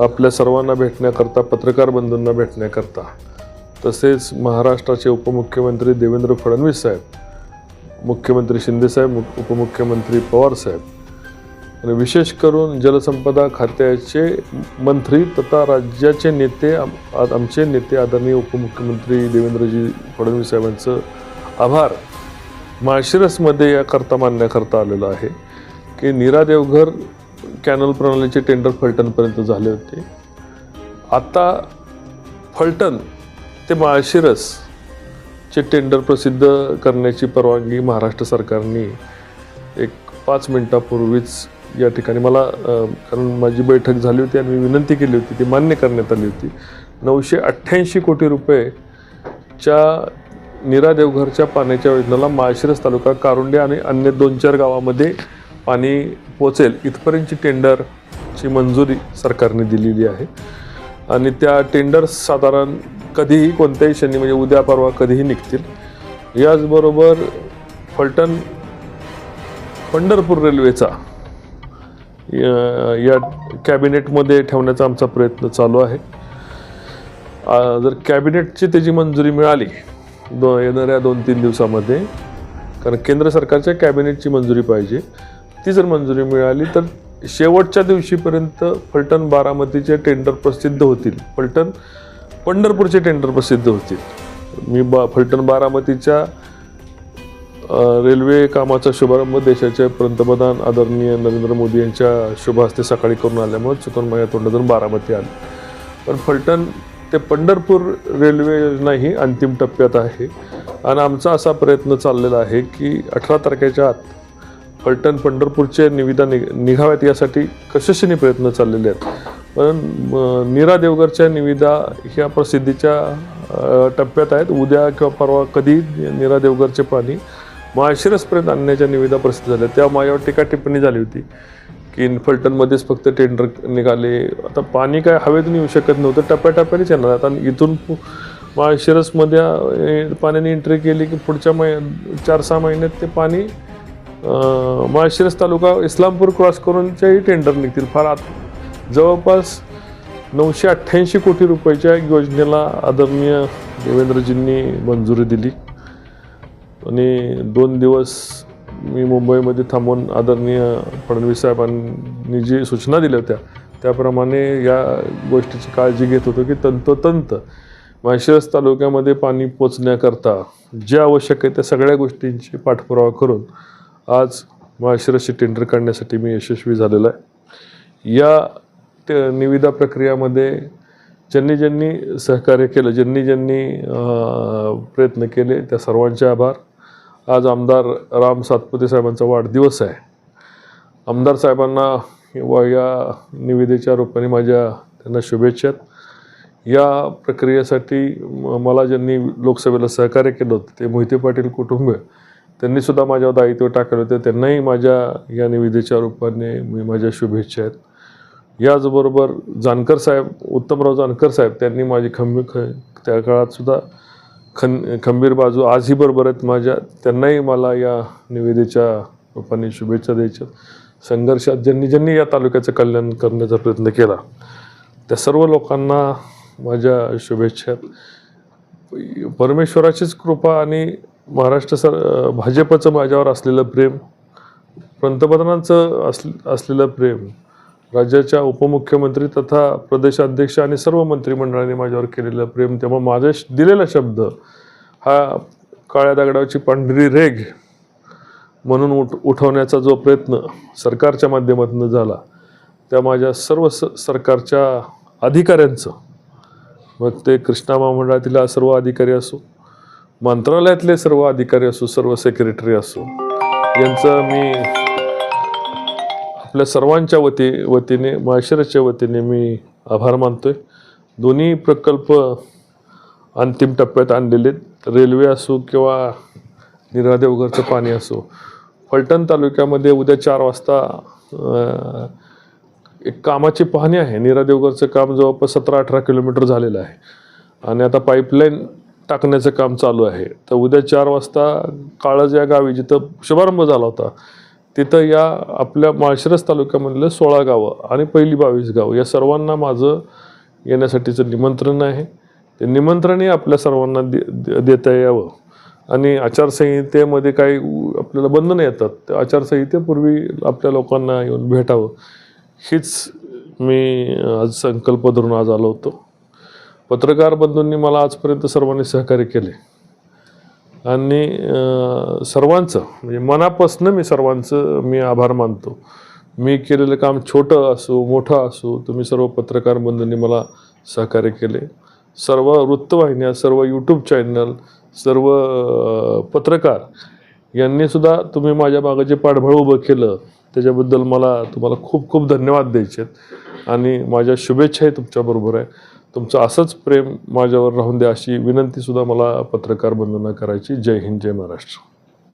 आपल्या सर्वांना भेटण्याकरता पत्रकार बंधूंना भेटण्याकरता तसेच महाराष्ट्राचे उपमुख्यमंत्री देवेंद्र फडणवीस साहेब मुख्यमंत्री शिंदेसाहेब उपमुख्यमंत्री पवार साहेब आणि विशेष करून जलसंपदा खात्याचे मंत्री तथा राज्याचे नेते आमचे नेते आदरणीय उपमुख्यमंत्री देवेंद्रजी फडणवीस साहेबांचं आभार. माळशिरसमध्ये याकरता मानण्याकरता आलेलं आहे की नीरा देवघर कॅनल प्रणालीचे टेंडर फलटणपर्यंत झाले होते. आता फलटण ते माळशिरस चे टेंडर प्रसिद्ध करण्याची परवानगी महाराष्ट्र सरकारने एक पाच मिनटापूर्वीच या ठिकाणी मला कारण माझी बैठक झाली होती आणि मी विनंती केली होती ती मान्य करण्यात आली होती. नऊशे अठ्ठ्याऐंशी कोटी रुपयेच्या नीरा देवघरच्या पाण्याच्या योजनेला माळशिरस तालुका कारुंडे आणि अन्य दोन चार गावामध्ये पाणी पोचेल इथपर्यंतची टेंडरची मंजुरी सरकारने दिलेली आहे. आणि त्या टेंडर साधारण कधीही कोणत्याही क्षणी म्हणजे उद्या परवा कधीही निघतील. याचबरोबर फलटण पंढरपूर रेल्वेचा या या कॅबिनेटमध्ये ठेवण्याचा आमचा प्रयत्न चालू आहे. जर कॅबिनेटची त्याची मंजुरी मिळाली दो येणाऱ्या दोन तीन दिवसामध्ये कारण केंद्र सरकारच्या कॅबिनेटची मंजुरी पाहिजे ती जर मंजुरी मिळाली तर शेवटच्या दिवशीपर्यंत फलटण बारामतीचे टेंडर प्रसिद्ध होतील. फलटण पंढरपूरचे टेंडर प्रसिद्ध होतील. मी बा फलटण बारामतीच्या रेल्वे कामाचा शुभारंभ देशाचे पंतप्रधान आदरणीय नरेंद्र मोदी यांच्या शुभ हस्ते सकाळी करून आल्यामुळे चुकून माझ्या तोंडातून बारामती आली. पण फलटण ते पंढरपूर रेल्वे योजना ही अंतिम टप्प्यात आहे. आणि आमचा असा प्रयत्न चाललेला आहे की अठरा तारखेच्या आत फलटण पंढरपूरचे निविदा निघ निघाव्यात यासाठी कशाशीने प्रयत्न चाललेले आहेत? पण नीरा देवगरच्या निविदा ह्या प्रसिद्धीच्या टप्प्यात आहेत. उद्या किंवा परवा कधी नीरा देवगरचे पाणी माळशिरसपर्यंत आणण्याच्या निविदा प्रसिद्ध झाल्या. त्या माझ्यावर टीका टिप्पणी झाली होती की फलटणमध्येच फक्त टेंडर निघाले. आता पाणी काय हवेतून येऊ शकत नव्हतं. टप्प्याटप्प्यानेच येणार आता इथून माळशिरसमध्ये पाण्याने एंट्री केली की पुढच्या मै चार सहा महिन्यात ते पाणी माळशिरस तालुका इस्लामपूर क्रॉस करूनच्याही टेंडर निघतील. फार आत जवळपास नऊशे अठ्ठ्याऐंशी कोटी रुपयाच्या योजनेला आदरणीय देवेंद्रजींनी मंजुरी दिली. आणि दोन दिवस मी मुंबईमध्ये थांबून आदरणीय फडणवीस साहेबांनी जी सूचना दिल्या होत्या त्याप्रमाणे या गोष्टीची काळजी घेत होतो की तंतोतंत माळशिरस तालुक्यामध्ये पाणी पोचण्याकरता जे आवश्यक आहे त्या सगळ्या गोष्टींची पाठपुरावा करून आज माळशिरसची टेंडर काढण्यासाठी मी यशस्वी झालेलो आहे. या ते निविदा प्रक्रियामध्ये ज्यांनी ज्यांनी सहकार्य केलं ज्यांनी ज्यांनी प्रयत्न केले त्या सर्वांचे आभार. आज आमदार राम सातपुते साहेबांचा वाढदिवस आहे. आमदार साहेबांना व या निविदेच्या रूपाने माझ्या त्यांना शुभेच्छा या प्रक्रियेसाठी मला ज्यांनी लोकसभेला सहकार्य केलं होतं ते मोहिते पाटील कुटुंब त्यांनी सुद्धा माझ्यावर दायित्व टाकले होते. त्यांनाही माझ्या या निविदेच्या रूपाने मी माझ्या शुभेच्छा आहेत. याचबरोबर जानकर साहेब उत्तमराव जानकर साहेब त्यांनी माझी खंबीर ख त्या काळातसुद्धा खन खंबीर बाजू आजही बरोबर आहेत. माझ्या त्यांनाही मला या निवेदेच्या रूपाने शुभेच्छा द्यायच्या संघर्षात ज्यांनी ज्यांनी या तालुक्याचं कल्याण करण्याचा प्रयत्न केला त्या सर्व लोकांना माझ्या शुभेच्छा आहेत. परमेश्वराचीच कृपा आणि महाराष्ट्र सर भाजपचं माझ्यावर असलेलं प्रेम पंतप्रधानांचं अस असलेलं प्रेम राज्याच्या उपमुख्यमंत्री तथा प्रदेशाध्यक्ष आणि सर्व मंत्रिमंडळाने माझ्यावर केलेलं प्रेम तेव्हा माझा श- दिलेला शब्द हा काळ्या दगडाची पांढरी रेघ म्हणून उठ उठवण्याचा जो प्रयत्न सरकारच्या माध्यमातून झाला त्या माझ्या सर्व स सरकारच्या अधिकाऱ्यांचं. मग ते कृष्णा महामंडळातील सर्व अधिकारी असो मंत्रालयातले सर्व अधिकारी असो सर्व सेक्रेटरी असो यांचं मी आपल्या सर्वांच्या वती वतीने माळशिरसच्या वतीने मी आभार मानतोय. दोन्ही प्रकल्प अंतिम टप्प्यात आणलेले आहेत. रेल्वे असो किंवा निरादेवघरचं पाणी असो. फलटण तालुक्यामध्ये उद्या चार वाजता एक कामाची पाहणी आहे. निरादेवघरचं काम जवळपास सतरा अठरा किलोमीटर झालेलं आहे. आणि आता पाईपलाईन टाकण्याचं काम चालू आहे. तर उद्या चार वाजता काळज या गावी जिथं शुभारंभ झाला होता तिथं या आपल्या माळशिरस तालुक्यामधले सोळा गावं आणि पहिली बावीस गावं या सर्वांना माझं येण्यासाठीचं निमंत्रण आहे. ते निमंत्रणही आपल्या सर्वांना दे देता यावं. आणि आचारसंहितेमध्ये काही आपल्याला बंधनं येतात त्या आचारसंहितेपूर्वी आपल्या लोकांना येऊन भेटावं. हीच मी आज संकल्प धरून आज आलो होतो. पत्रकार बंधूंनी मला आजपर्यंत सर्वांनी सहकार्य केले. आणि सर्वांचं म्हणजे मनापासनं मी सर्वांचं मी आभार मानतो. मी केलेलं काम छोटं असो मोठं असो तुम्ही सर्व पत्रकार बंधूंनी मला सहकार्य केले. सर्व वृत्तवाहिन्या सर्व यूट्यूब चॅनल सर्व पत्रकार यांनीसुद्धा तुम्ही माझ्या मागं जे पाठबळ उभं केलं त्याच्याबद्दल मला तुम्हाला खूप खूप धन्यवाद द्यायचे आहेत आणि माझ्या शुभेच्छाही तुमच्याबरोबर आहे. तुमचं असंच प्रेम माझ्यावर राहून द्या अशी विनंतीसुद्धा मला पत्रकार बंधना करायची. जय हिंद जय महाराष्ट्र.